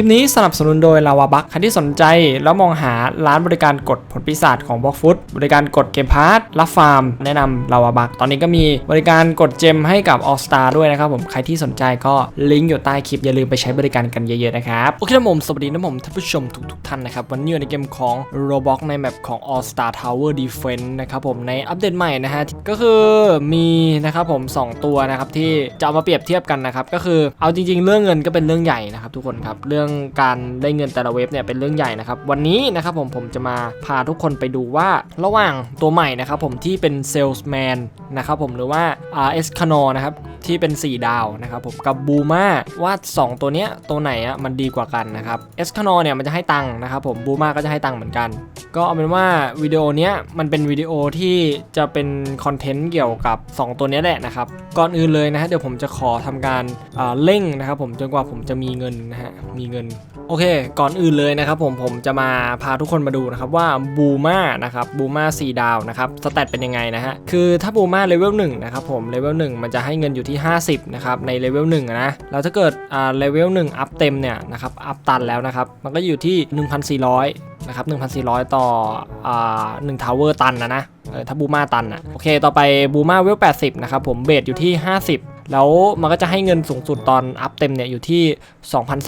ลิปนี้สนับสนุนโดยลาวาบัคใครที่สนใจแล้วมองหาร้านบริการกดผลปีศาจของบล็อกฟุตบริการกดเกมพาร์ทรับฟาร์ม แนะนำลาวาบัคตอนนี้ก็มีบริการกดเจมให้กับ All Star ด้วยนะครับผมใครที่สนใจก็ลิงก์อยู่ใต้คลิปอย่าลืมไปใช้บริการกันเยอะๆนะครับโอเคนะผมสวัสดีนะผมท่านผู้ชมทุกๆท่านนะครับวันนี้อยู่ในเกมของ Roblox ในแมปของ All Star Tower Defense นะครับผมในอัปเดตใหม่นะฮะก็คือมีนะครับผม 2 ตัวนะครับที่จะเอามาเปรียบเทียบกันนะครับก็คือเอาจริง ๆ เรื่องเงินก็เป็นเรื่องใหญ่นะครับทุกคนครับเรื่องการได้เงินแต่ละเว็บเนี่ยเป็นเรื่องใหญ่นะครับ วันนี้นะครับผมผมจะมาพาทุกคนไปดูว่าระหว่างตัวใหม่นะครับผมที่เป็น Salesman นะครับผมหรือว่าอ่าเอสคานนะครับที่เป็น 4 ดาวนะครับผมกับบูมาว่า 2 ตัวเนี้ยตัวไหนอะมันดีกว่ากันนะครับเอสคานอเนี่ยมันจะให้ตังค์นะครับผมบูมาก็จะให้ตังค์เหมือนกัน ก็เอาเป็นว่าวิดีโอเนี้ยมันเป็นวิดีโอที่จะเป็นคอนเทนต์เกี่ยวกับ 2 ตัวเนี้ยแหละนะครับ ก่อนอื่นเลยนะฮะเดี๋ยวผมจะขอทำการอ่าเร่งนะครับผมจนกว่าผมจะมีเงินนะฮะมีเงินโอเค ก่อนอื่นเลยนะครับผมผมจะมาพาทุกคนมาดูนะครับว่าบูมานะครับบูมา4ดาวนะครับสแตทเป็นยังไงนะฮะคือถ้าบูมาเลเวล1นะครับผมเลเวล1มันจะให้เงินอยู่ที่ 50นะครับในเลเวล1นะแล้วถ้าเกิดอ่าเลเวล1อัพเต็มเนี่ยนะครับอัพตันแล้วนะครับมันก็อยู่ที่ 1,400นะครับ1,400 ต่ออ่า1ทาวเวอร์ตันนะนะถ้าบูมาตันอะโอเค ต่อไปบูมาเวล80นะครับผมเบสอยู่ที่ 50 แล้วมันก็จะให้เงินสูงสุดตอนอัพเต็มเนี่ยอยู่ที่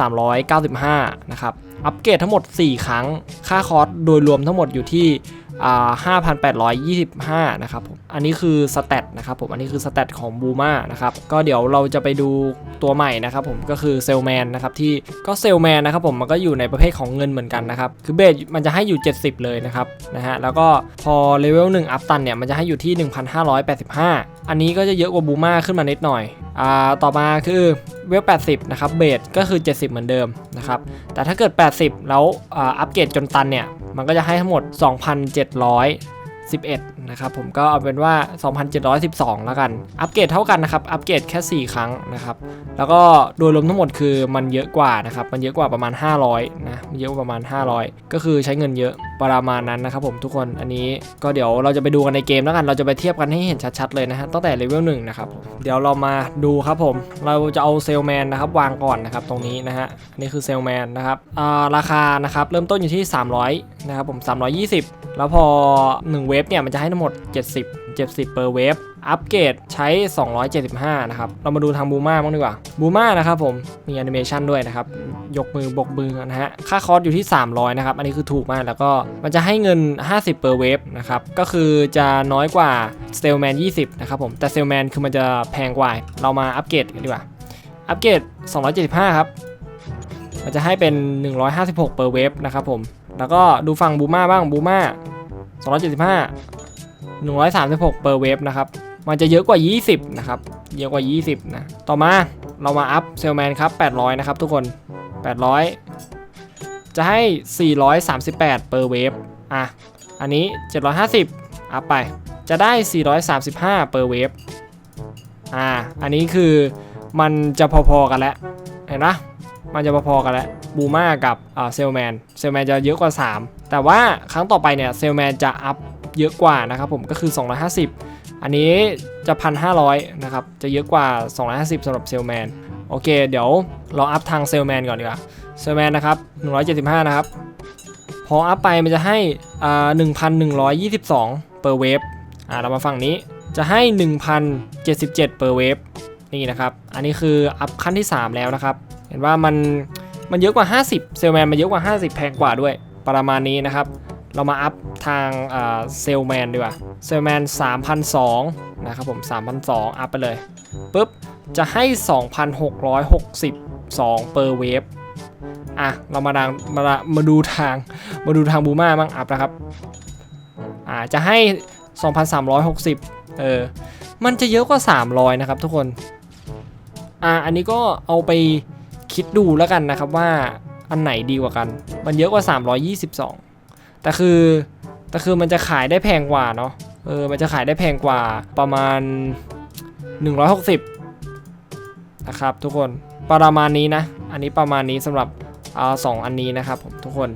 2,395 นะครับ อัปเกรดทั้งหมด 4 ครั้ง ค่าคอร์สโดยรวมทั้งหมดอยู่ที่ 5,825 นะครับผม อันนี้คือสเตตนะครับผม อันนี้คือสเตตของบูมานะครับ ก็เดี๋ยวเราจะไปดูตัวใหม่นะครับผม ก็คือเซลแมนนะครับที่ก็เซลแมนนะครับผม มันก็อยู่ในประเภทของเงินเหมือนกันนะครับ คือเบสมันจะให้อยู่ 70 เลยนะครับ นะฮะ แล้วก็พอเลเวล1อัพตันเนี่ย มันจะให้อยู่ที่ 1,585 อันนี้ก็จะเยอะกว่าบูมาขึ้นมานิดหน่อย อ่า ต่อมาคือเวล 80 นะครับ เบสก็คือ 70 เหมือนเดิมนะครับ แต่ถ้าเกิด 80 แล้วอัปเกรดจนตันเนี่ย มันก็จะให้ทั้งหมด 2,711 นะครับผมก็เอาเป็นว่า 2,712 แล้วกัน อัปเกรดเท่ากันนะครับ อัปเกรดแค่ 4 ครั้งนะครับ แล้วก็โดยรวมทั้งหมดคือมันเยอะกว่านะครับ มันเยอะกว่าประมาณ 500 นะ มันเยอะกว่าประมาณ 500 ก็คือใช้เงินเยอะ ประมาณนั้นนะครับผมทุกคนอันนี้ก็เดี๋ยวเราจะไปดูกันในเกมแล้วกัน เราจะไปเทียบกันให้เห็นชัดๆเลยนะฮะตั้งแต่เลเวลหนึ่งนะครับเดี๋ยวเรามาดูครับผม เราจะเอาเซลแมนนะครับวางก่อนนะครับตรงนี้นะฮะนนี่คือเซลแมนนะครับอ่าราคานะครับเริ่มต้นอยู่ที่ 300นะครับผม320 แล้วพอ 1 เวฟเนี่ยมันจะให้ทั้งหมด 70 70เปอร์เวฟ อัปเกรดใช้ 275 นะครับ เรามาดูทางบูมาบ้างดีกว่าบูมานะครับผม มีแอนิเมชันด้วยนะครับ ยกมือบกมือนะฮะ ค่าคอร์สอยู่ที่ 300 นะครับ อันนี้คือถูกมาก แล้วก็มันจะให้เงิน 50เปอร์เวฟนะครับ ก็คือจะน้อยกว่าเซลแมน20 นะครับผม แต่เซลแมนคือมันจะแพงกว่า เรามาอัปเกรดกันดีกว่า อัปเกรด 275 ครับ มันจะให้เป็น 156เปอร์เวฟนะครับผม แล้วก็ดูฝั่งบูมาบ้างบูมา275 136เปอร์เวฟนะครับ มันจะเยอะกว่า 20 นะครับ เยอะกว่า 20 นะ ต่อมาเรามาอัพเซลแมนครับ 800 นะครับทุกคน 800 จะให้ 438 เปอร์เวฟ อะ อันนี้ 750 อัพไป จะได้ 435 เปอร์เวฟ อ่า อันนี้คือมันจะพอๆกันแล้ว เห็นปะมันจะพอๆกันแล้วบูมากับเซลแมน เซลแมนจะเยอะกว่า 3 แต่ว่าครั้งต่อไปเนี่ย เซลแมนจะอัพเยอะกว่านะครับผม ก็คือ 250 อันนี้จะ1,500นะครับจะเยอะกว่า 250สำหรับเซลแมนโอเค เดี๋ยวเราอัพทางเซลแมนก่อนดีกว่าเซลแมนนะครับ175 นะครับ พออัพไปมันจะให้อ่า1,122เปอร์เวฟอ่าเรามาฝั่งนี้จะให้ 1,077เปอร์เวฟนี่นะครับ อันนี้คืออัพขั้นที่ 3 แล้วนะครับ เห็นว่ามันมันเยอะกว่า 50 เซลแมนมันเยอะกว่า 50 แพงกว่าด้วยประมาณนี้นะครับ เรามาอัพ ทางเซลแมนดีกว่าเซลแมน3,002นะครับผม3,002อัพไปเลยปุ๊บ จะให้ 2,662เปอร์เวฟอะ เรามาดังมามาดูทางมาดูทางบูมาบ้างอัพนะครับอ่าจะให้ 2,360เออมันจะเยอะกว่า 300 นะครับทุกคนอ่าอันนี้ก็เอาไปคิดดูแล้วกันนะครับว่าอันไหนดีกว่ากัน มันเยอะกว่า 322 แต่คือ แต่คือมันจะขายได้แพงกว่าเนาะเออมันจะขายได้แพงกว่าประมาณ 160 นะครับทุกคนประมาณนี้นะ อันนี้ประมาณนี้สำหรับอ่าสองอันนี้นะครับผมทุกคน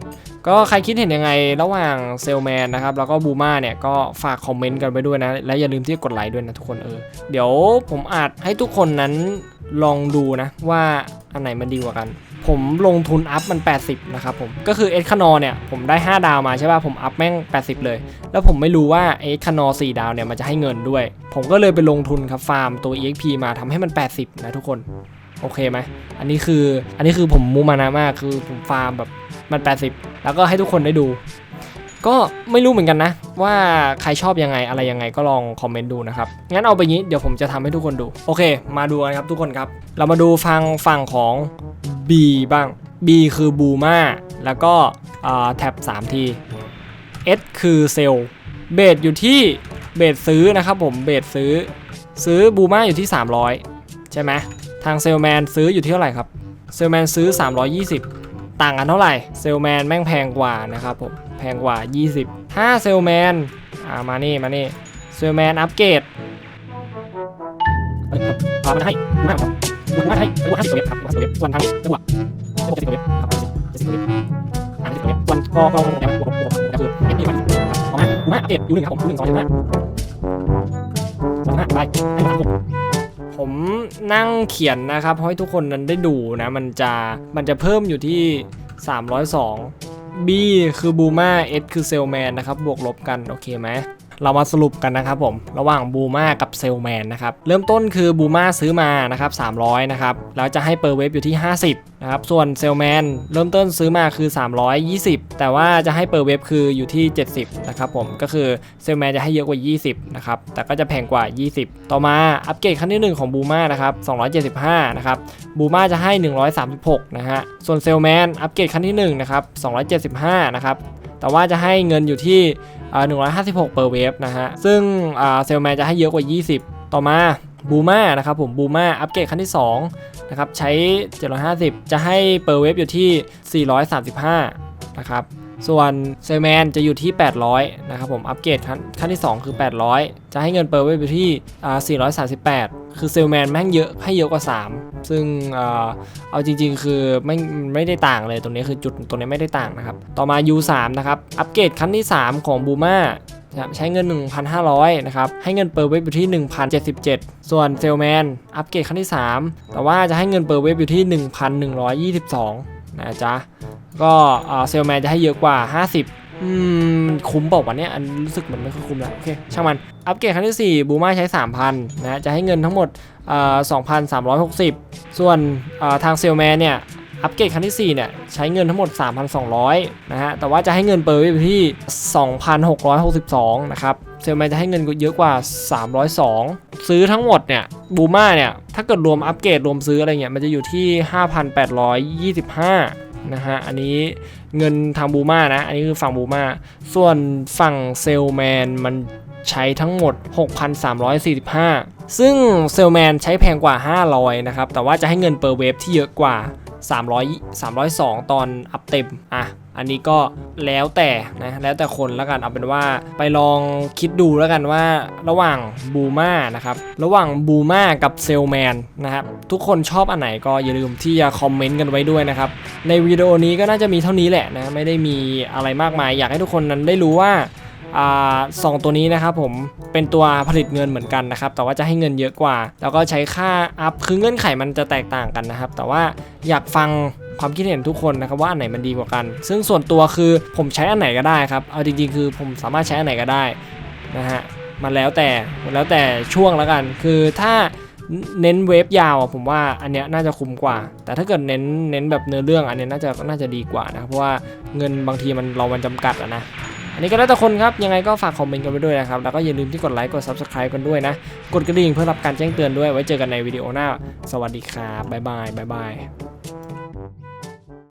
ก็ใครคิดเห็นยังไงระหว่างเซลแมนนะครับแล้วก็บูมาเนี่ยก็ฝากคอมเมนต์กันไปด้วยนะ และอย่าลืมที่จะกดไลค์ด้วยนะทุกคนเออเดี๋ยวผมอาจให้ทุกคนนั้นลองดูนะว่าอันไหนมันดีกว่ากัน ผมลงทุนอัพมัน 80 นะครับผม ก็คือเอสคานอเนี่ย ผมได้ 5 ดาวมาใช่ป่ะ ผมอัพแม่ง 80 เลย แล้วผมไม่รู้ว่าเอสคานอ4ดาวเนี่ย มันจะให้เงินด้วย ผมก็เลยไปลงทุนครับฟาร์มตัว EXP มาทำให้มัน 80 นะทุกคน โอเคไหม อันนี้คือ อันนี้คือผมมูมานะมาก คือผมฟาร์มแบบมัน 80 แล้วก็ให้ทุกคนได้ดู ก็ไม่รู้เหมือนกันนะ ว่าใครชอบยังไงอะไรยังไงก็ลองคอมเมนต์ดูนะครับ งั้นเอาไปงี้เดี๋ยวผมจะทำให้ทุกคนดู โอเค มาดูกันครับทุกคนครับ เรามาดูฟังฝั่งของ B บ้าง B คือบูมาแล้วก็แท็บ3ที S คือเซลเบสอยู่ที่เบสซื้อนะครับผมเบสซื้อซื้อบูมาอยู่ที่ 300 ใช่ไหมทางเซลแมนซื้ออยู่ที่เท่าไหร่ครับเซลแมนซื้อ 320 ต่างกันเท่าไหร่เซลแมนแม่งแพงกว่านะครับผมแพงกว่า 20 ถ้าเซลแมนอ่ามานี่มานี่เซลแมนอัปเกรดพามาให้มาครับ บูมาให้บูมาให้าสิบเอ็ดครับบูมาสิบเอ็ดส่วนทางนี้จังหวะระบบสิบเอ็ดครับจ็ดสิบเอ็ดอ่าสิบเอ็ดส่วนกอกองของแอมบวกบวกก็คือเอ็มพีมันเอามาบูมาอัปเกรดอยู่หนึ่งครับผมยูหนึ่งสองอยู่ห้าสองห้าไปให้มาหกผมนั่งเขียนนะครับให้ทุกคนนั้นได้ดูนะ มันจะมันจะเพิ่มอยู่ที่ 302 B คือบูมา S คือเซลแมนนะครับ บวกลบกัน โอเคไหม เรามาสรุปกันนะครับผมระหว่างบูมากับเซลแมนนะครับเริ่มต้นคือบูมาซื้อมานะครับ300นะครับแล้วจะให้เปอร์เวฟอยู่ที่ 50นะครับส่วนเซลแมนเริ่มต้นซื้อมาคือ 320 แต่ว่าจะให้เปอร์เวฟคืออยู่ที่ 70นะครับผมก็คือเซลแมนจะให้เยอะกว่า 20นะครับแต่ก็จะแพงกว่า 20 ต่อมาอัปเกรดขั้นที่ 1 ของบูมานะครับ275นะครับบูมาจะให้ 136นะฮะส่วนเซลแมนอัปเกรดขั้นที่1นะครับ275นะครับแต่ว่าจะให้เงินอยู่ที่อ่า 156เปอร์เวฟนะฮะ ซึ่งเซลแมนจะให้เยอะกว่า 20 ต่อมาบูมานะครับผมบูมาอัปเกรดขั้นที่2นะครับใช้ 750 จะให้เปอร์เวฟอยู่ที่ 435 นะครับ ส่วนเซลแมนจะอยู่ที่ 800 นะครับผมอัปเกรดขั้นขั้นที่ 2 คือ 800 จะให้เงินเปอร์เวฟอยู่ที่อ่า438 คือเซลแมนแม่งเยอะให้เยอะกว่า 3 ซึ่งเอาจริง ๆ คือไม่ไม่ได้ต่างเลยตรงนี้คือจุดตรงนี้ไม่ได้ต่างนะครับ ต่อมา U3 นะครับอัปเกรดขั้นที่ 3 ของบูมาใช้เงิน 1,500 นะครับ ให้เงินเปอร์เวฟอยู่ที่ 1,077 ส่วนเซลแมนอัปเกรดขั้นที่ 3 แต่ว่าจะให้เงินเปอร์เวฟอยู่ที่ 1,122 นะจ๊ะ ก็เซลแมนจะให้เยอะกว่า 50 อืม คุ้มเปล่าวะเนี่ยอันรู้สึกเหมือนไม่ค่อยคุ้มแล้ว โอเค ช่างมัน อัปเกรดครั้งที่ 4 บูมาใช้ 3,000 นะ จะให้เงินทั้งหมดเอ่อ2,360 ส่วนทางเซลแมนเนี่ยอัปเกรดครั้งที่ 4 เนี่ย ใช้เงินทั้งหมด 3,200 นะฮะ แต่ว่าจะให้เงินเปอร์ไว้อยู่ที่ 2,662 นะครับ เซลแมนจะให้เงินเยอะกว่า 302 ซื้อทั้งหมดเนี่ย บูมาเนี่ย ถ้าเกิดรวมอัปเกรดรวมซื้ออะไรเงี้ย มันจะอยู่ที่ 5,825 นะฮะ อันนี้เงินทางบูมานะ อันนี้คือฝั่งบูมา ส่วนฝั่งเซลแมนมันใช้ทั้งหมด 6,345 ซึ่งเซลแมนใช้แพงกว่า 500 นะครับ แต่ว่าจะให้เงินเปอร์เวฟที่เยอะกว่า 300 302 ตอนอัพเต็ม อะ อันนี้ก็แล้วแต่นะแล้วแต่คนแล้วกันเอาเป็นว่าไปลองคิดดูแล้วกันว่าระหว่างบูมานะครับระหว่างบูมากับเซลแมนนะครับทุกคนชอบอันไหนก็อย่าลืมที่จะคอมเมนต์กันไว้ด้วยนะครับในวิดีโอนี้ก็น่าจะมีเท่านี้แหละนะไม่ได้มีอะไรมากมาย อยากให้ทุกคนนั้นได้รู้ว่าอ่าสองตัวนี้นะครับผมเป็นตัวผลิตเงินเหมือนกันนะครับ แต่ว่าจะให้เงินเยอะกว่า แล้วก็ใช้ค่าอัพคือเงื่อนไขมันจะแตกต่างกันนะครับ แต่ว่าอยากฟัง ความคิดเห็นทุกคนนะครับว่าอันไหนมันดีกว่ากัน ซึ่งส่วนตัวคือผมใช้อันไหนก็ได้ครับ เอาจริงๆ คือผมสามารถใช้อันไหนก็ได้นะฮะ มันแล้วแต่แล้วแต่ช่วงแล้วกัน คือถ้าเน้นเวฟยาวอะผมว่าอันเนี้ยน่าจะคุ้มกว่า แต่ถ้าเกิดเน้นเน้นแบบเนื้อเรื่องอันเนี้ยน่าจะน่าจะดีกว่านะครับเพราะว่าเงินบางทีมันเรามันจำกัดอะนะอันนี้ก็แล้วแต่คนครับ ยังไงก็ฝากคอมเมนต์กันไปด้วยนะครับ แล้วก็อย่าลืมที่กดไลค์กด Subscribe กันด้วยนะ กดกระดิ่งเพื่อรับการแจ้งเตือนด้วยไว้เจอกันในวิดีโอหน้า สวัสดีครับบ๊ายบายบ๊ายบาย